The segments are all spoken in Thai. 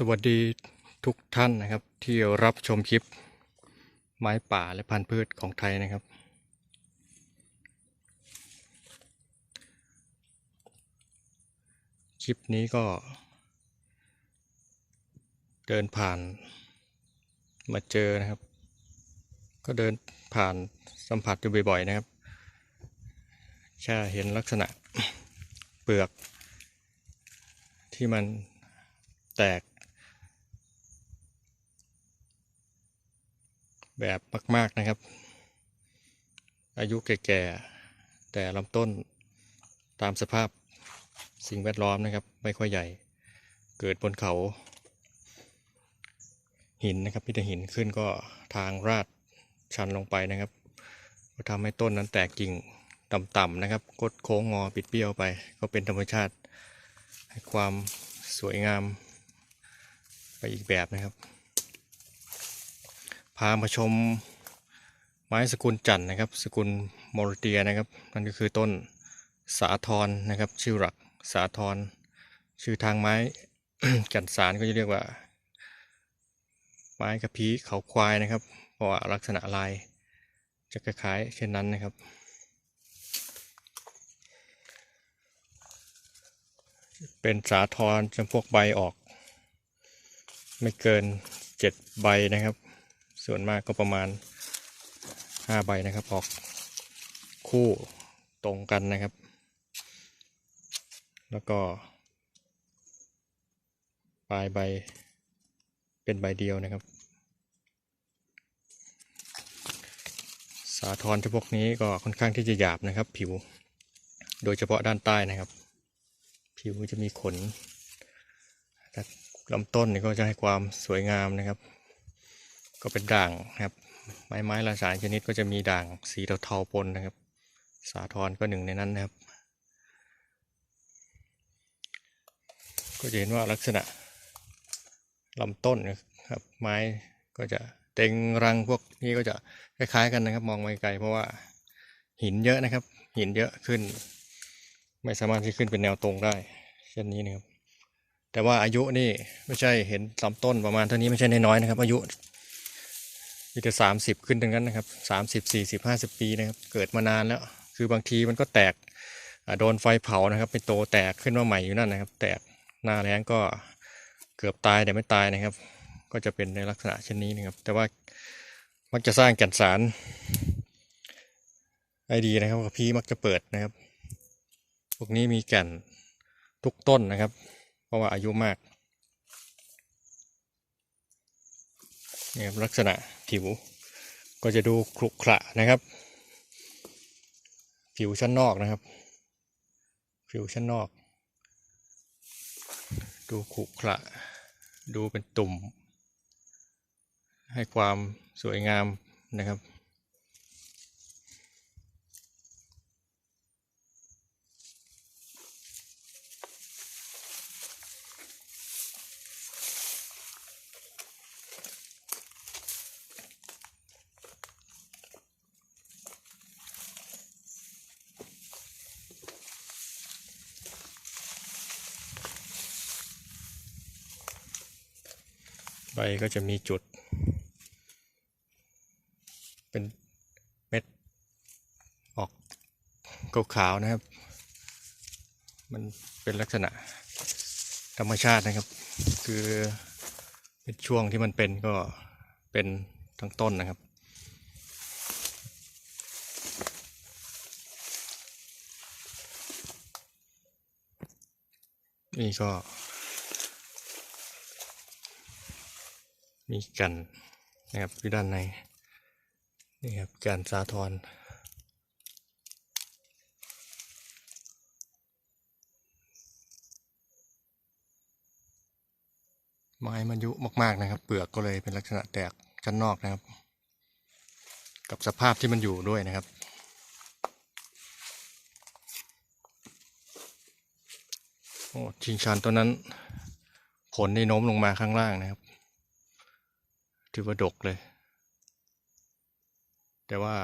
สวัสดีทุกท่านนะครับ ที่รับชมคลิปไม้ป่าและพันธุ์พืชของไทยนะครับ คลิปนี้ก็ เดินผ่านมาเจอนะครับ ก็เดินผ่านสัมผัสอยู่บ่อยๆนะครับแค่เห็นลักษณะเปลือกที่มันแตก แบบมากๆนะครับ อายุแก่ๆแต่ลำต้นตามสภาพสิ่งแวดล้อมนะครับ ไม่ค่อยใหญ่ เกิดบนเขา หินนะครับพิแต่หินขึ้นก็ทางราดชันลงไปนะครับ ก็ทำให้ต้นนั้นแตกกิ่งต่ำๆนะครับกดโค้งงอปิดเบี้ยวไป ก็เป็นธรรมชาติ ให้ความสวยงามไปอีกแบบนะครับ พามาชมไม้สกุลจันทร์นะครับ สกุลมอริเตียนะครับนั่นก็คือต้นสาทรนะครับ ชื่อหลักสาทรชื่อทางไม้กันสารก็จะเรียกว่า ไม้กระพี้เขาควายนะครับ เพราะลักษณะลายจะคล้ายๆเช่นนั้นนะครับ เป็นสาทรจำพวกใบออก ไม่เกินเจ็ดใบนะครับ ส่วนมากก็ประมาณห้าใบนะครับออกคู่ตรงกันนะครับ แล้วก็ ปลายใบเป็นใบเดียวนะครับ สาทรจำพวกนี้ก็ค่อนข้างที่จะหยาบนะครับ ผิว โดยเฉพาะด้านใต้นะครับ ผิวจะมีขนแต่ลำต้นนี่ก็จะให้ความสวยงามนะครับ ก็เป็นด่างนะครับ ไม้ไม้ละสายชนิดก็จะมีด่างสีเทาๆปนนะครับ สาทรก็หนึ่งในนั้นนะครับ ก็จะเห็นว่าลักษณะลำต้นนะครับ ไม้ก็จะเต็งรังพวกนี้ก็จะคล้ายๆกันนะครับ มองไกลๆเพราะว่าหินเยอะนะครับ หินเยอะขึ้น ไม่สามารถที่ขึ้นเป็นแนวตรงได้ เช่นนี้นะครับ แต่ว่าอายุนี่ไม่ใช่เห็นลำต้นประมาณเท่านี้ไม่ใช่น้อยๆนะครับ อายุ มีแต่สามสิบขึ้นทั้งนั้นนะครับสามสิบสี่สิบห้าสิบปีนะครับเกิดมานานแล้ว คือบางทีมันก็แตกโดนไฟเผานะครับเป็นโตแตกขึ้นมาใหม่อยู่นั่นนะครับ แตกหน้าแรงก็เกือบตายแต่ไม่ตายนะครับ ก็จะเป็นในลักษณะเช่นนี้นะครับ แต่ว่ามักจะสร้างแก่นสารไอดีนะครับกับพี่มักจะเปิดนะครับ พวกนี้มีแก่นทุกต้นนะครับ เพราะว่าอายุมากเนี่ยครับลักษณะ ผิว ก็จะดูครุขระนะครับ ผิวชั้นนอกนะครับ ผิวชั้นนอก ดูขรุขระดูเป็นตุ่ม ให้ความสวยงามนะครับ ใบก็จะมีจุด เป็นเม็ดออกขาวๆนะครับ มันเป็นลักษณะธรรมชาตินะครับ คือเป็นช่วงที่มันเป็นก็เป็นทั้งต้นนะครับนี่ก็ มีกันนะครับอยู่ด้านในนี่ครับกันสาทรไม้มันยุมากๆนะครับ เปลือกก็เลยเป็นลักษณะแตกชั้นนอกนะครับ กับสภาพที่มันอยู่ด้วยนะครับ โอ้ชิงชันตัวนั้น ผลนี่โน้มลงมาข้างล่างนะครับ ถือว่าดกเลย แต่ว่า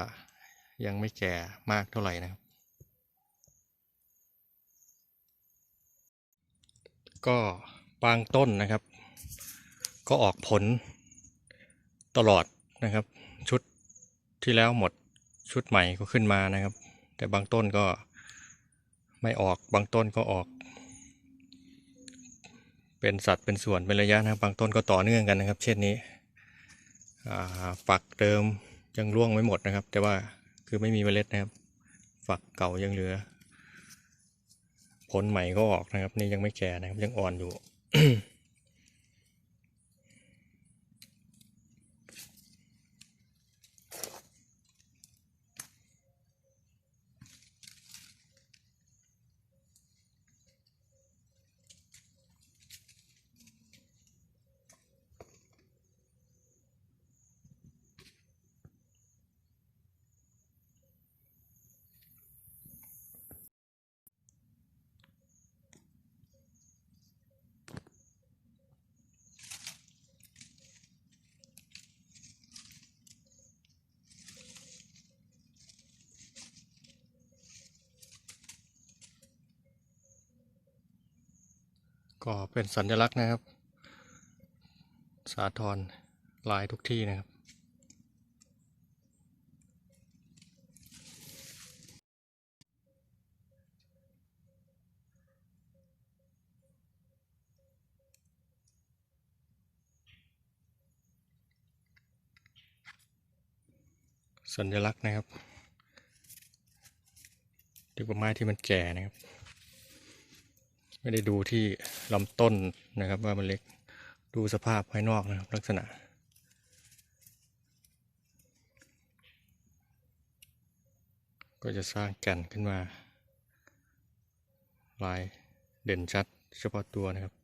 ยังไม่แก่มากเท่าไหร่นะครับ ก็บางต้นนะครับ ก็ออกผลตลอดนะครับ ชุดที่แล้วหมดชุดใหม่ก็ขึ้นมานะครับ แต่บางต้นก็ไม่ออกบางต้นก็ออก เป็นสัตว์เป็นส่วนเป็นระยะนะครับบางต้นก็ต่อเนื่องกันนะครับ เช่นนี้ ฝักเดิมยังร่วงไม่หมดนะครับ แต่ว่าคือไม่มีเมล็ดนะครับ ฝักเก่ายังเหลือ ผลใหม่ก็ออกนะครับ นี่ยังไม่แก่นะครับยังอ่อนอยู่ ก็เป็นสัญลักษณ์นะครับ สาทรลายทุกที่นะครับ สัญลักษณ์นะครับเรียกว่าไม้ที่มันแก่นะครับ ไม่ได้ดูที่ลำต้นนะครับว่ามันเล็กดูสภาพภายนอกนะครับลักษณะ ก็จะสร้างแก่นขึ้นมา ลายเด่นชัดเฉพาะตัวนะครับ